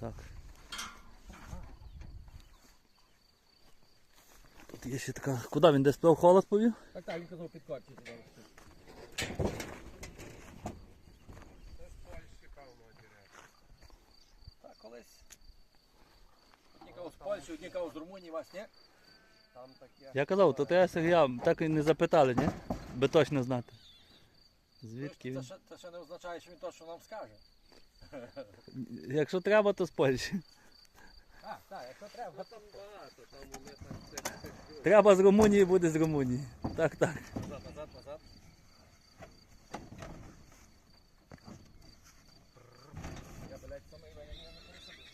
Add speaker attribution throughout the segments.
Speaker 1: Так. Тут є ще така. Куди він десь пив холод повів?
Speaker 2: Так, так, він казав під корчі туди. Так, колись. Одні кого з Польщі, одні кого з Румунії, вас, ні?
Speaker 3: Там таке.
Speaker 1: Я казав, то те Сергія так і не запитали, ні? Би точно знати. Звідки
Speaker 2: Це ще, це ще не означає, що він точно нам скаже.
Speaker 1: Якщо треба, то з Польщі.
Speaker 2: Так, так, якщо треба.
Speaker 3: Там багато, там вони так все все.
Speaker 1: Треба з Румунії, буде з Румунії. Так, так.
Speaker 2: Назад, назад, назад. Я, блядь, самий мене не пересадив.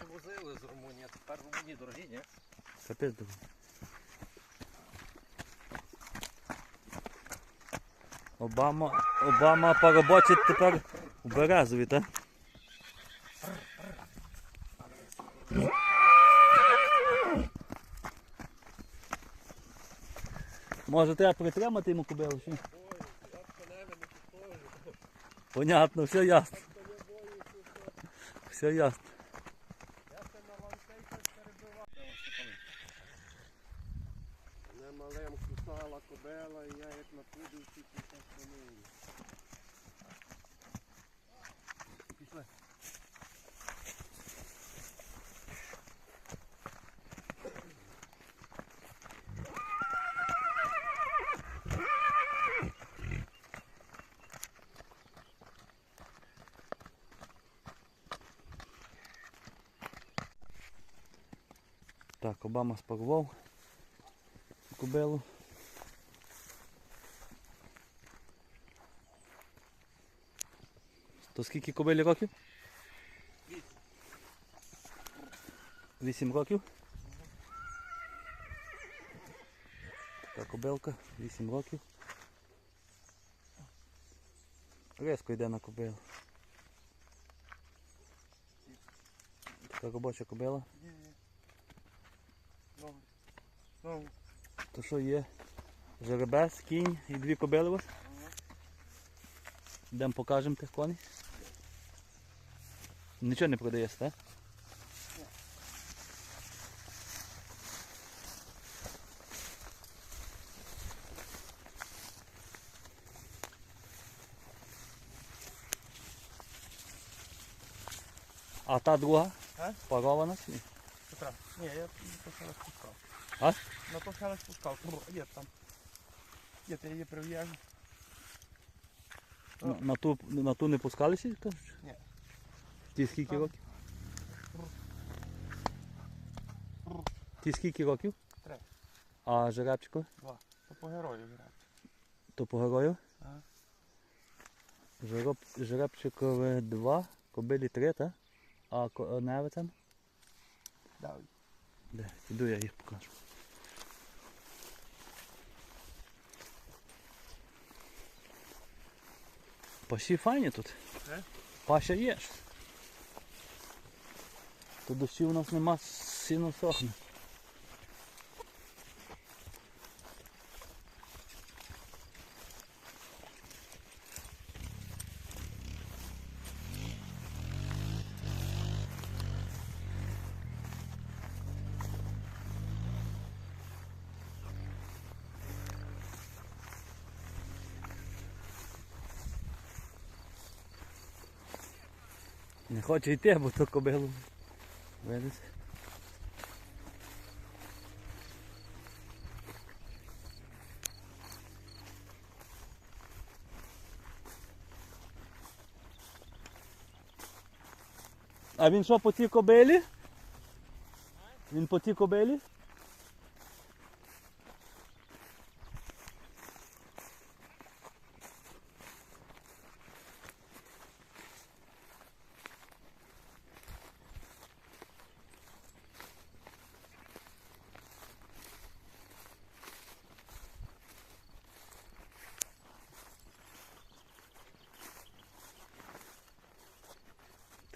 Speaker 2: Раніше возили з Румунії, а тепер Румунії дорогі, ні?
Speaker 1: Капець дорого. Обама, Обама поробочить тепер у Березові, так? Може треба притримати йому кобилу? чи? Понятно, все ясно. Все ясно.
Speaker 3: Не малим кусала кобела, і я як напудив, тільки так помилую.
Speaker 2: Пішли.
Speaker 1: Так, Обама спарував кобилу. То скільки кобилі років? Вісім років. Така кобилка, вісім років. Резко йде на кобилу. Така робоча кобила. То що є? Жеребець, кінь і дві кобили у вас? Йдемо покажемо тих коней. Нічого не продаєш, так? А та друга?
Speaker 3: А?
Speaker 1: Парована чи ні?
Speaker 3: Петра, ні, я то ще раз пускав.
Speaker 1: А?
Speaker 3: На то ще раз пускав. Є там. Є, ти її прив'яжу.
Speaker 1: На, на, ту, на ту не пускалися?
Speaker 3: Ні.
Speaker 1: Ті скільки років? Ті скільки років?
Speaker 3: Три.
Speaker 1: А жеребчико?
Speaker 3: Два. То по герою грати.
Speaker 1: То по герою?
Speaker 3: Ага.
Speaker 1: Жереб, жеребчикове два, кобилі три, так? А ко- невицям?
Speaker 3: Давай.
Speaker 1: Де? Іду я їх покажу. Паші файні тут.
Speaker 3: Е?
Speaker 1: Паща є. То дощів у нас нема, сіно сохне. Не хоче йти, бо то кобилу. Видиш? А він що по тій кобилі? Він по тій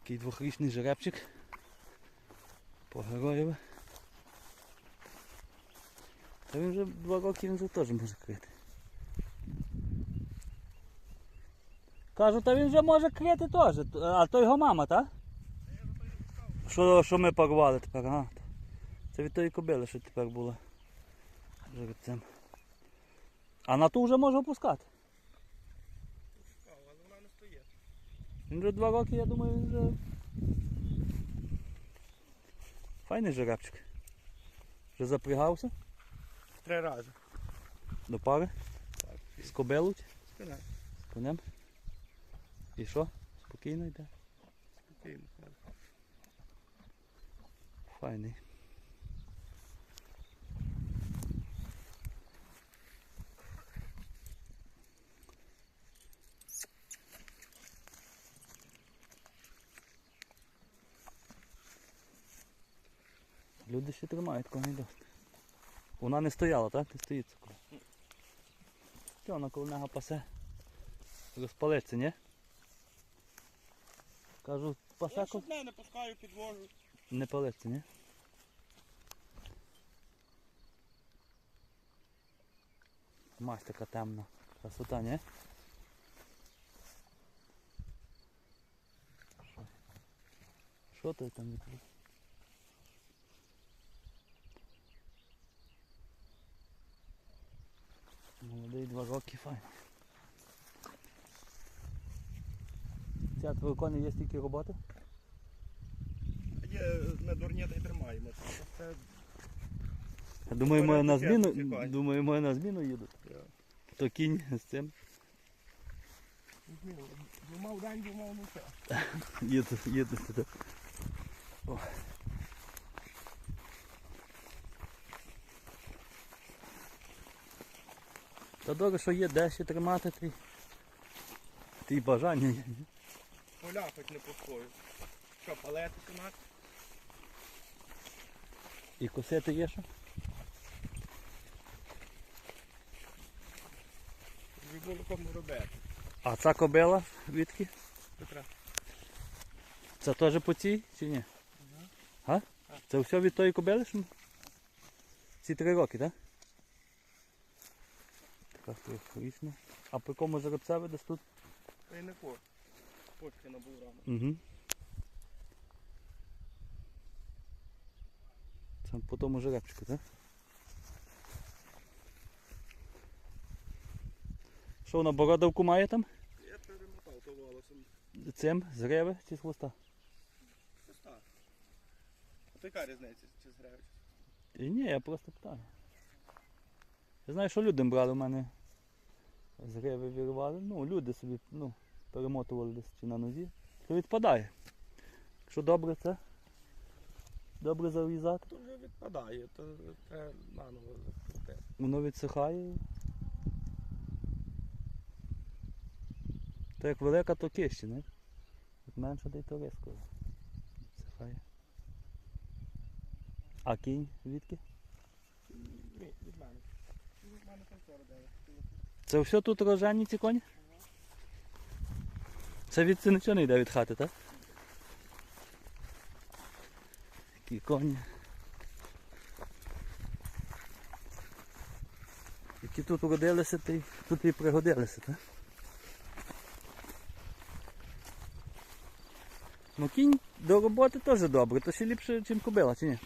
Speaker 1: Такий двохрічний жеребчик. По героєві. Та він вже два роки він вже теж може крити. Кажу, та він вже може крити теж. А то його мама, так? Що, що ми порвали тепер, ага. Це від тої кобили, що тепер була жеребцем. А на ту вже може опускати.
Speaker 3: Але вона не стоїть.
Speaker 1: Він вже два роки, я думаю, він вже. Файний жеребчик. Вже запрягався
Speaker 3: Три рази.
Speaker 1: до пари.
Speaker 3: Так,
Speaker 1: З кобилуть, з конем. І що? Спокійно йде.
Speaker 3: Спокійно.
Speaker 1: Файний. Люди ще тримають досить. Вона не стояла, так? Ти стоїть коли. Що вона коли нього пасе? Розпалиться, ні? Кажу, пасе
Speaker 3: Я
Speaker 1: коли
Speaker 3: не пускаю, підвожу.
Speaker 1: не палиться, ні? Мась така темна. Красота, ні? Що ти там відкрив? Молодий два роки файн. Ця твої коні є стільки роботи?
Speaker 3: Є на дурні та й тримаємо. Це
Speaker 1: Я думаю, ми на зміну, думаю, ми на зміну їдуть. То кінь з цим
Speaker 3: Думав день, думав ну все.
Speaker 1: їде, їде туди. Та добре, що є де ще тримати ті, ті бажання. є.
Speaker 3: Поля хоч не пускаю. Що, палети сунати?
Speaker 1: І косити є що?
Speaker 3: Вже було кому робити.
Speaker 1: А ця кобила відки?
Speaker 3: Петра.
Speaker 1: Це теж по цій чи ні? А? Це все від тої кобили? Що? Ці три роки, так? Така трьохрічна. А по якому жеребцеві десь тут?
Speaker 3: Та й не кор. Почки набув рано.
Speaker 1: Угу. Це по тому жеребчику, так? Що вона бородавку має там?
Speaker 3: Я перемотав то волосом.
Speaker 1: Цим? З гриви чи з хвоста?
Speaker 3: Пуста. А то яка різниця, чи зграєш?
Speaker 1: І ні, я просто питаю. Я знаю, що людям брали в мене з гриви вірвали. Ну, люди собі ну, перемотували десь чи на нозі. То відпадає. Якщо добре це, добре зав'язати,
Speaker 3: То вже відпадає, то треба наново закрутити.
Speaker 1: воно відсихає. То як велика, то кище, не? Як менша, то й то різко відсихає. А кінь звідки?
Speaker 3: Від мене.
Speaker 1: Це все тут рожені ці коні? Це від це нічого не йде від хати, так? Такі коні. Які тут уродилися, то й- тут і пригодилися, так? Ну кінь до роботи теж добре, то ще ліпше, ніж кобила, чи ні?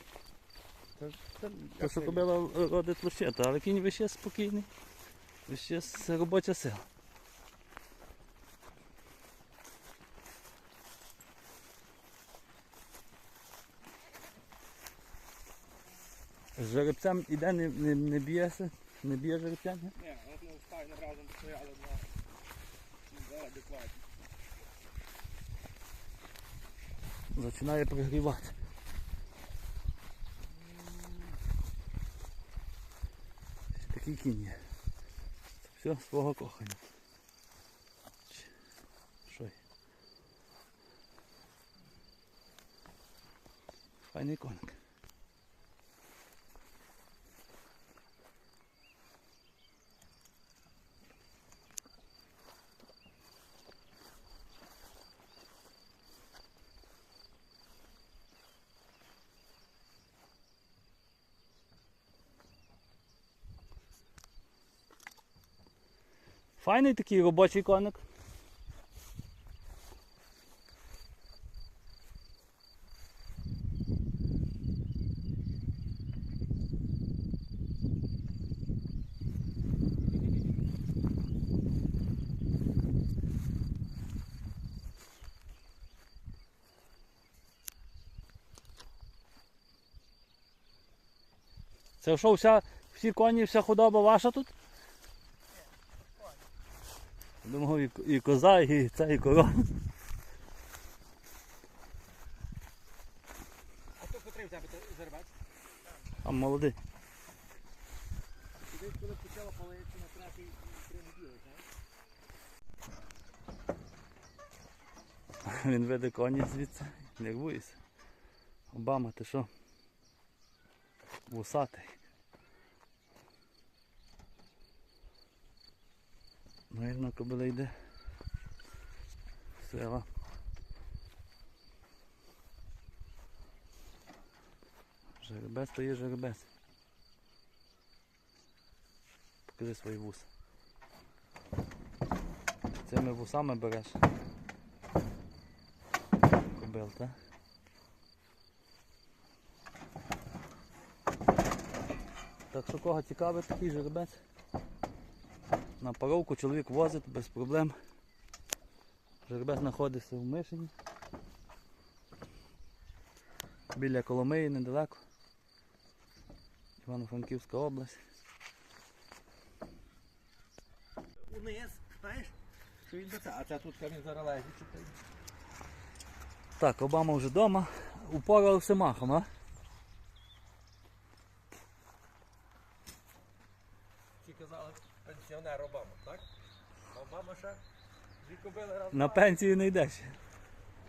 Speaker 1: То, що кобила родить лущета, але кінь вище спокійний, вище робоча сила. З жеребцем іде, не, не, не б'єся, не б'є жеребця, ні?
Speaker 3: Ні, от ми разом стояли два. Два адекватні.
Speaker 1: Починає пригрівати. Такий кінь є. Це все свого кохання. Ч- Що є? Файний коник. Файний такий робочий коник. Це що, вся, всі коні, вся худоба ваша тут? Думав, і, і коза, і це, і корова.
Speaker 2: А хто котрий в тебе жеребець?
Speaker 1: А молодий.
Speaker 3: Десь коли почала палити на третій три неділі, знаєш?
Speaker 1: Він веде коні звідси, нервується. Обама, ти що? Вусатий. Наверно, кобила йде. Сила. Жеребець то є жеребець. Покажи свої вуса. Цими вусами береш. Кобил, так? Так що кого цікавить такий жеребець? На паровку чоловік возить без проблем. Жеребець знаходиться в Мишині. Біля Коломиї недалеко. Івано-Франківська область.
Speaker 2: Униз, знаєш? Що він до це? А це тут він зараз лежить.
Speaker 1: Так, Обама вже вдома. Упорався махом, а?
Speaker 2: Ті казали пенсіонер Обама, так? А Обама ще дві кобили раз.
Speaker 1: На пенсію не йдеш.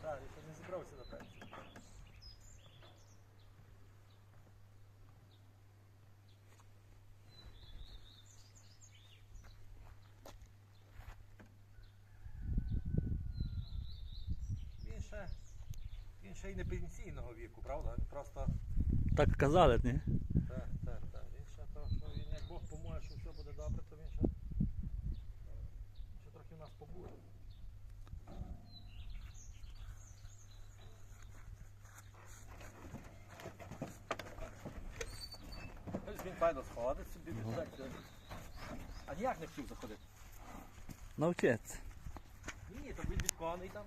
Speaker 2: Так, він ще не зібрався на пенсію. Він ще, він ще й не пенсійного віку, правда? Він просто
Speaker 1: Так казали, ні?
Speaker 2: так, так, так. Він ще то, що він як Бог поможе, що все буде добре, то він ще, нас побуде. Ось він файно сходить собі так. А ніяк не хотів заходити.
Speaker 1: Навчеться.
Speaker 2: Ні, то він від там.